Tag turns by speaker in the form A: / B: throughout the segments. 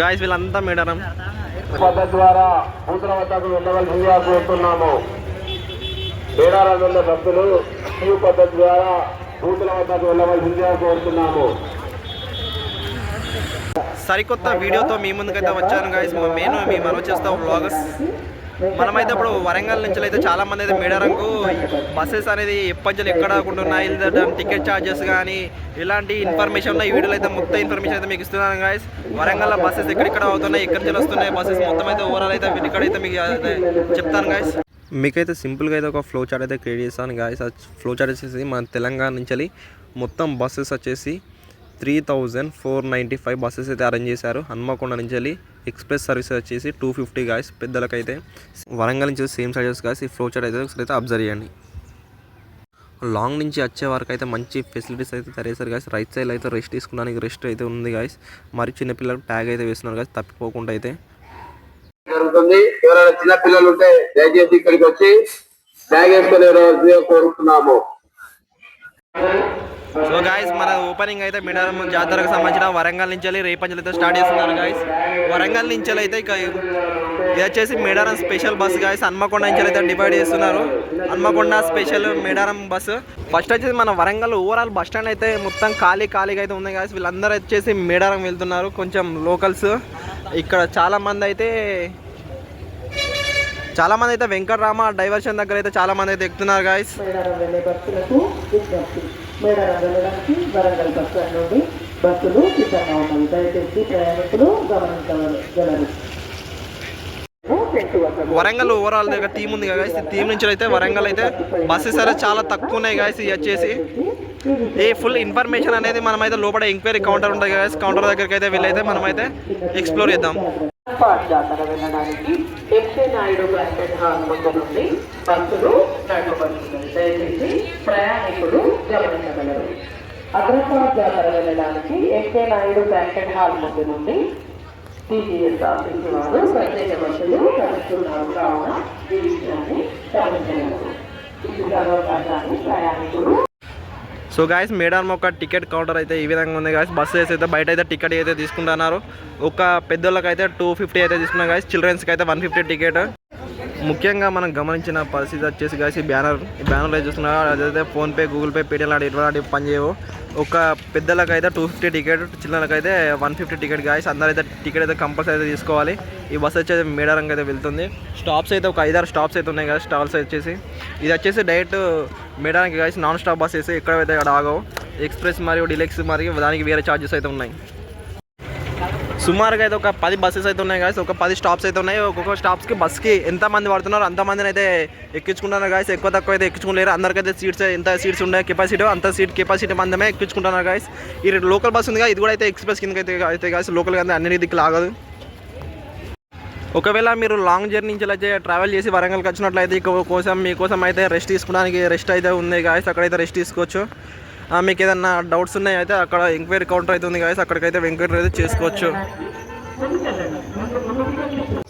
A: Guys వీళ్ళంతా మేడారం.
B: పద్ధతి ద్వారా బూతుల వద్దకు వెళ్ళవలసిందిగా కోరుతున్నాము. మేడారం వెళ్ళే భక్తులు క్యూ పద్ధతి ద్వారా బూతుల వద్దకు వెళ్ళవలసిందిగా కోరుతున్నాము.
A: సరికొత్త వీడియోతో మీ ముందుకైతే వచ్చాను గాయస్ నేను మీ మనం చేస్తాం వ్లాగర్స్ మనమైతే ఇప్పుడు వరంగల్ నుంచి అయితే చాలా మంది అయితే మేడారంకు బస్సెస్ అనేది ఎప్పటి ఎక్కడ ఉంటున్నాయి టికెట్ ఛార్జెస్ కానీ ఇలాంటి ఇన్ఫర్మేషన్ ఈ వీడియోలో అయితే మొత్తం ఇన్ఫర్మేషన్ అయితే మీకు ఇస్తున్నాను గాయస్ వరంగల్ బస్సెస్ ఎక్కడెక్కడ అవుతున్నాయి ఎక్కడి నుంచి వస్తున్నాయి బస్సెస్ మొత్తం అయితే ఓవరాల్ అయితే ఇక్కడైతే మీకు అయితే చెప్తాను గాయస్ మీకైతే సింపుల్గా అయితే ఒక ఫ్లో చార్ట్ అయితే క్రియేట్ చేస్తాను గాయస్ ఆ ఫ్లో చార్ట్ వచ్చేసి మన తెలంగాణ నుంచి మొత్తం బస్సెస్ వచ్చేసి three thousand four ninety five buses అయితే అరేంజ్ చేశారు. హన్మకొండ నుంచి వెళ్ళి ఎక్స్ప్రెస్ సర్వీస్ వచ్చేసి టూ ఫిఫ్టీ గాయస్ పెద్దలకైతే. వరంగల్ నుంచి సేమ్ చార్జెస్ గాయస్ ఈ ఫ్లో చార్ట్ అయితే ఒకసారి అయితే అబ్జర్వ్ చేయండి. లాంగ్ నుంచి వచ్చే వరకు అయితే మంచి ఫెసిలిటీస్ అయితే తరేసారు గాయస్ రైట్ సైడ్ అయితే రెస్ట్ తీసుకున్నానికి రెస్ట్ అయితే ఉంది గాయస్ మరి చిన్నపిల్లలకు ట్యాగ్ అయితే వేస్తున్నారు గాయస్ తప్పిపోకుండా అయితే.
B: జరుగుతుంది. ఎవరైనా చిన్న పిల్లలు ఉంటే దయచేసి ఇక్కడికి వచ్చి బ్యాగ్ వేసుకొని కోరుతున్నాము
A: సో గాయస్ మన ఓపెనింగ్ అయితే మేడారం జాతరకు సంబంధించిన వరంగల్ నుంచి వెళ్ళి రేపంచలు అయితే స్టార్ట్ చేస్తున్నారు గాయస్ వరంగల్ నుంచి వెళ్ళి అయితే ఇక ఇది వచ్చేసి Medaram special bus guys Hanamkonda నుంచి అయితే డివైడ్ చేస్తున్నారు. Hanamkonda special Medaram bus first వచ్చేసి మన వరంగల్ ఓవరాల్ బస్ స్టాండ్ అయితే మొత్తం ఖాళీ ఖాళీగా అయితే ఉంది గాయస్ వీళ్ళందరూ వచ్చేసి మేడారం వెళ్తున్నారు కొంచెం లోకల్స్ ఇక్కడ చాలా మంది అయితే చాలా మంది అయితే వెంకటరామ డైవర్షన్ దగ్గర అయితే చాలా మంది అయితే ఎక్కుతున్నారు గాయస్
C: వెళ్ళడానికి వరంగల్ బస్ స్టాండ్ నుండి బస్సులు సిద్ధంగా ఉన్నాయి దయచేసి ప్రయాణికులు గమనించగలరు టెంట్ వద్ద
A: వరంగల్ ఓవరాల్ దగ్గర టీం ఉంది కదా ఈ టీం నుంచి అయితే వరంగల్ అయితే బస్సెస్ అయితే చాలా తక్కువ ఉన్నాయి గాయస్ ఇది వచ్చేసి. ఈ ఫుల్ ఇన్ఫర్మేషన్ అనేది మనమైతే లోపల ఎంక్వైరీ కౌంటర్ ఉంటుంది కదా కౌంటర్ దగ్గరికి అయితే వెళ్ళైతే మనమైతే ఎక్స్ప్లోర్ చేద్దాం.
C: పాట్ జాతర వెళ్ళడానికి ఎంసీ నాయుడు గారి హాల్ నుండి బస్సులు నడపబడుతున్నాయి దయచేసి ప్రయాణికులు గమనించగలరు. అగ్రపాట్ జాతర వెళ్ళడానికి ఎంకే నాయుడు బ్యాంకెట్ హాల్ ముందు నుండి టీజీఎస్ ఆఫీస్ వారు ప్రత్యేక బస్సులు నడుస్తున్నారు. కావున ఈ విషయాన్ని గమనించగలరు. ఇది గర్వకాశాన్ని ప్రయాణికులు
A: సో గాయస్ మేడారం ఒక టికెట్ కౌంటర్ అయితే ఈ విధంగా ఉంది గాయస్ బస్సెస్ అయితే బయట అయితే టికెట్ అయితే తీసుకుంటున్నారు. ఒక పెద్దోళ్ళకి అయితే టూ ఫిఫ్టీ అయితే తీసుకున్నాం గాయస్ చిల్డ్రన్స్కి అయితే వన్ ఫిఫ్టీ టికెట్ ముఖ్యంగా మనం గమనించిన పరిస్థితి వచ్చేసి కలిసి బ్యానర్ ఈ బ్యానర్లో చూస్తున్నారు అదైతే ఫోన్పే గూగుల్ పే పేటీఎం లాంటి ఇటువంటి పనిచేయవు ఒక పెద్దలకు అయితే టూ ఫిఫ్టీ టికెట్ చిన్నలకు అయితే వన్ ఫిఫ్టీ టికెట్ గాయస్ అందరైతే టికెట్ అయితే కంపల్సరీ అయితే తీసుకోవాలి. ఈ బస్ వచ్చేసి మేడారంకి అయితే వెళ్తుంది. స్టాప్స్ అయితే ఒక ఐదారు స్టాప్స్ అయితే ఉన్నాయి కదా స్టాల్స్ వచ్చేసి. ఇది వచ్చేసి డైరెక్ట్ మేడానికి గాయస్ నాన్ స్టాప్ బస్ వేసి ఎక్కడైతే అక్కడ ఆగవు. ఎక్స్ప్రెస్ మరియు డిలెక్స్ మరియు దానికి వేరే ఛార్జెస్ అయితే ఉన్నాయి. సుమారుగా అయితే ఒక పది బస్సెస్ అయితే ఉన్నాయి గాయస్ ఒక పది స్టాప్స్ అయితే ఉన్నాయి. ఒక్కొక్క స్టాప్స్కి బస్కి ఎంత మంది పడుతున్నారో అంతమందిని అయితే ఎక్కించుకుంటున్నారు గాయస్ ఎక్కువ తక్కువ అయితే ఎక్కించుకోలేరు. అందరికైతే సీట్స్ ఎంత సీట్స్ ఉన్నాయి కెపాసిటీ అంత సీట్ కెపాసిటీ మందమే ఎక్కించుకుంటున్నారు గాయస్ ఈ లోకల్ బస్ ఉందిగా ఇది కూడా అయితే ఎక్స్ప్రెస్ కింద అయితే అయితే గాయస్ లోకల్ అయితే అన్ని దిక్కు లాగదు. ఒకవేళ మీరు లాంగ్ జర్నీ నుంచి అయితే ట్రావెల్ చేసి వరంగల్కి వచ్చినట్లయితే ఇక కోసం మీకోసం అయితే రెస్ట్ తీసుకోవడానికి రెస్ట్ అయితే ఉంది గాయస్ అక్కడైతే రెస్ట్ తీసుకోవచ్చు. మీకు ఏదన్నా డౌట్స్ ఉన్నాయి? అయితే అక్కడ ఎంక్వైరీ కౌంటర్ అయితే ఉంది గాయస్ అక్కడికైతే ఎంక్వైరీ అయితే చేసుకోవచ్చు.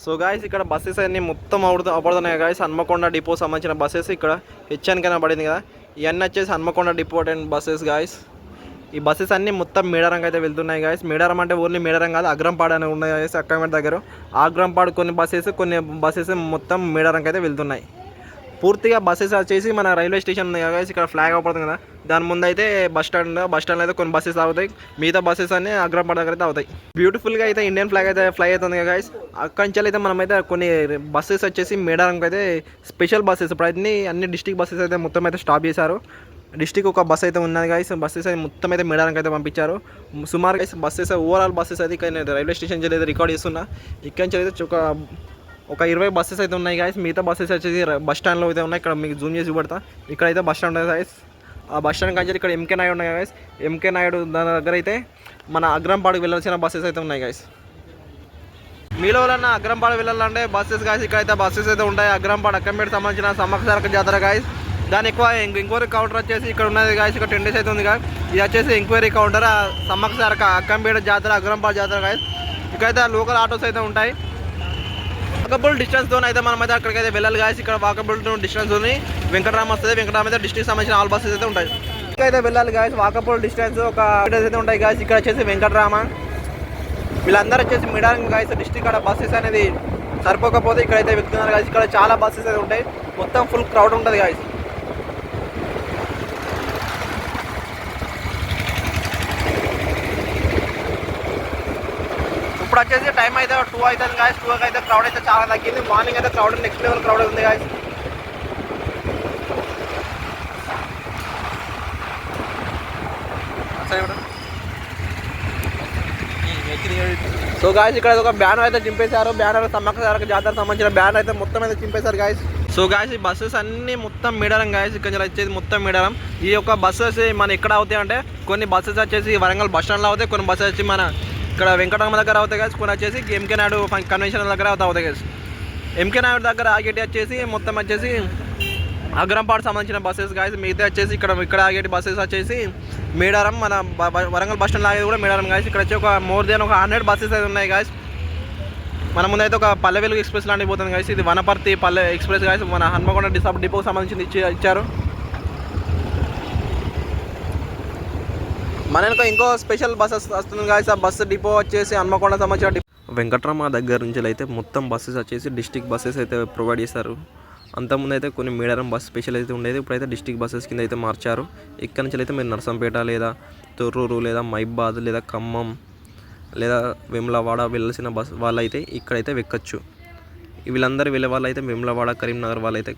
A: సో గాయస్ ఇక్కడ బస్సెస్ అన్ని మొత్తం అవుడు అవబడుతున్నాయి గాయస్ హన్మకొండ డిపో సంబంధించిన బస్సెస్ ఇక్కడ హెచ్ఎన్ కన్నా పడింది కదా. ఇవన్నీ వచ్చేసి Hanamkonda depot and buses guys ఈ బస్సెస్ అన్ని మొత్తం మేడారంకి అయితే వెళ్తున్నాయి గాయస్ మేడారం అంటే ఓన్లీ మేడారం కాదు అగ్రంపాడు అని ఉన్నాయి గాయస్ అక్కడ దగ్గర. అగ్రంపాడు కొన్ని బస్సెస్ కొన్ని బస్సెస్ మొత్తం మేడారంకి అయితే వెళ్తున్నాయి. పూర్తిగా బస్సెస్ వచ్చేసి మన రైల్వే స్టేషన్ ఉంది కదా ఇక్కడ ఫ్లాగ్ అవుతుంది కదా. దాని ముందు అయితే బస్ స్టాండ్ బస్ స్టాండ్ అయితే కొన్ని బస్సెస్ అవుతాయి మిగతా బస్సెస్ అన్ని అగ్రంపాడు దగ్గర అయితే అవుతాయి బ్యూటిఫుల్గా అయితే ఇండియన్ ఫ్లాగ్ అయితే ఫ్లై అవుతుంది కదా గైస్ అక్కడి నుంచి అయితే మనమైతే కొన్ని బస్సెస్ వచ్చేసి మేడారంకి అయితే స్పెషల్ బస్సెస్ ఇప్పుడు అన్ని అన్ని డిస్టిక్ బస్సెస్ అయితే మొత్తం అయితే స్టాప్ చేశారు. డిస్టిక్ ఒక బస్ అయితే ఉన్నది గాయస్ బస్సెస్ అయితే మొత్తం అయితే మేడారంకి అయితే పంపించారు. సుమారు గైస్ బస్సెస్ ఓవరాల్ బస్సెస్ అయితే ఇక్కడ రైల్వే స్టేషన్ నుంచి అయితే రికార్డ్ చేస్తున్నా. ఇక్కడి నుంచి అయితే ఒక ఒక ఇరవై బస్సెస్ అయితే ఉన్నాయి గాయస్ మిగతా బస్సెస్ వచ్చేసి బస్ స్టాండ్లో అయితే ఉన్నాయి. ఇక్కడ మీకు జూమ్ చేసి చూపెడతా. ఇక్కడ అయితే బస్ స్టాండ్ ఉంది గాయస్ ఆ బస్ స్టాండ్ కానీ ఇక్కడ ఎంకే నాయుడు ఉన్నాయి గాయస్ ఎంకే నాయుడు దాని దగ్గర అయితే మన అగ్రంపాడుకు వెళ్ళాల్సిన బస్సెస్ అయితే ఉన్నాయి గాయస్ మీలో ఎవరన్నా అగ్రంపాడు వెళ్ళాలంటే బస్సెస్ గాయస్ ఇక్కడైతే బస్సెస్ అయితే ఉంటాయి. అగ్రంపాడు అక్కంపేట సంబంధించిన సమ్మక్క జాతర గాయస్ దాని ఎక్కువ ఎంక్వైరీ కౌంటర్ వచ్చేసి ఇక్కడ ఉన్నది గాయస్ ఇక్కడ టెన్ డేస్ అయితే ఉంది గాయస్ ఇది వచ్చేసి ఎంక్వైరీ కౌంటర్ ఆ సమ్మక్క సారక అక్కంపేట జాతర అగ్రంపాడు జాతర గాయస్ ఇక్కడైతే లోకల్ ఆటోస్ అయితే ఉంటాయి. వాకబుల్ డిస్టెన్స్తో అయితే మనం అయితే అక్కడికైతే వెళ్ళాలి గాయస్ ఇక్కడ వాకబుల్ డిస్టెన్స్ ఉంది వెంకటరామ వస్తుంది. వెంకటరామ అయితే డిస్ట్రిక్ట్ సంబంధించిన ఆల్ బస్సెస్ అయితే ఉంటాయి. అయితే వెళ్ళాలి గాయస్ వాకబుల్ డిస్టెన్స్ ఒక అయితే ఉంటాయి గాయస్ ఇక్కడ వచ్చేసి వెంకటరామ. వీళ్ళందరూ వచ్చేసి మిడారం గాయస్ డిస్టిక్ అక్కడ బస్సెస్ అనేది సరిపోకపోతే ఇక్కడైతే వెళ్తున్నారు గాయస్ ఇక్కడ చాలా బస్సెస్ అయితే ఉంటాయి. మొత్తం ఫుల్ క్రౌడ్ ఉంటుంది గాయస్ వచ్చేసి టైం అయితే టూ అవుతుంది కాదు టూ అయితే క్రౌడ్ అయితే చాలా తగ్గింది. మార్నింగ్ అయితే క్రౌడ్ నెక్స్ట్ లెవెల్ క్రౌడ్ ఉంది కాదు సో గాయస్ ఇక్కడ ఒక బ్యానర్ అయితే చింపేశారు. బ్యానర్ సమ్మక్క సారక జాతర సంబంధించిన బ్యానర్ అయితే మొత్తం అయితే చింపేశారు గాయస్ సో గాయస్ ఈ బస్సెస్ అన్ని మొత్తం మిడరం గాయస్ ఇక్కడ వచ్చేది మొత్తం మిడరం ఈ యొక్క బస్సెస్ మన ఎక్కడ అవుతాయి అంటే కొన్ని బస్సెస్ వచ్చేసి వరంగల్ బస్ స్టాండ్లో అవుతాయి కొన్ని బస్సెస్ వచ్చి మన ఇక్కడ వెంకటరమ్మ దగ్గర అవుతాయి కదా కొన్ని వచ్చేసి ఎంకే నాయుడు కన్వెన్షన్ దగ్గర అవుతా అవుతాయి కదా ఎంకే నాయుడు దగ్గర ఆగేటి వచ్చేసి మొత్తం వచ్చేసి అగ్రంపాడు సంబంధించిన బస్సెస్ గాయస్ మిగతా వచ్చేసి ఇక్కడ ఇక్కడ ఆగేటి బస్సెస్ వచ్చేసి మేడారం మన బ- వరంగల్ బస్ స్టాండ్ ఆగేది కూడా మేడారం గాయస్ ఇక్కడ వచ్చి ఒక మోర్ దెన్ ఒక హండ్రెడ్ బస్సెస్ అయితే ఉన్నాయి గాయస్ మన ముందైతే ఒక పల్లె వెలుగు ఎక్స్ప్రెస్ లాంటివి పోతుంది గాయస్ ఇది వనపర్తి పల్లె ఎక్స్ప్రెస్ గాయస్ మన హన్మకొండ డిసాప్ డిపోకి సంబంధించి ఇచ్చి ఇచ్చారు. మన వెనక ఇంకో స్పెషల్ బస్సెస్ వస్తుంది గాయస్ ఆ బస్సు డిపో వచ్చేసి హన్మకొండ సంబంధించిన డిపో. వెంకట్రామ దగ్గర నుంచి అయితే మొత్తం బస్సెస్ వచ్చేసి డిస్టిక్ బస్సెస్ అయితే ప్రొవైడ్ చేస్తారు. అంతకుముందు అయితే కొన్ని మేడారం బస్ స్పెషల్ అయితే ఉండేది. ఇప్పుడైతే డిస్టిక్ బస్సెస్ కింద అయితే మార్చారు. ఇక్కడ నుంచి అయితే మీరు నర్సంపేట లేదా తొర్రూరు లేదా మైబాద్ లేదా ఖమ్మం లేదా వేములవాడ వెళ్ళాల్సిన బస్ వాళ్ళైతే ఇక్కడైతే వెక్కచ్చు. వీళ్ళందరూ వెళ్ళే వాళ్ళైతే వేములవాడ కరీంనగర్ వాళ్ళైతే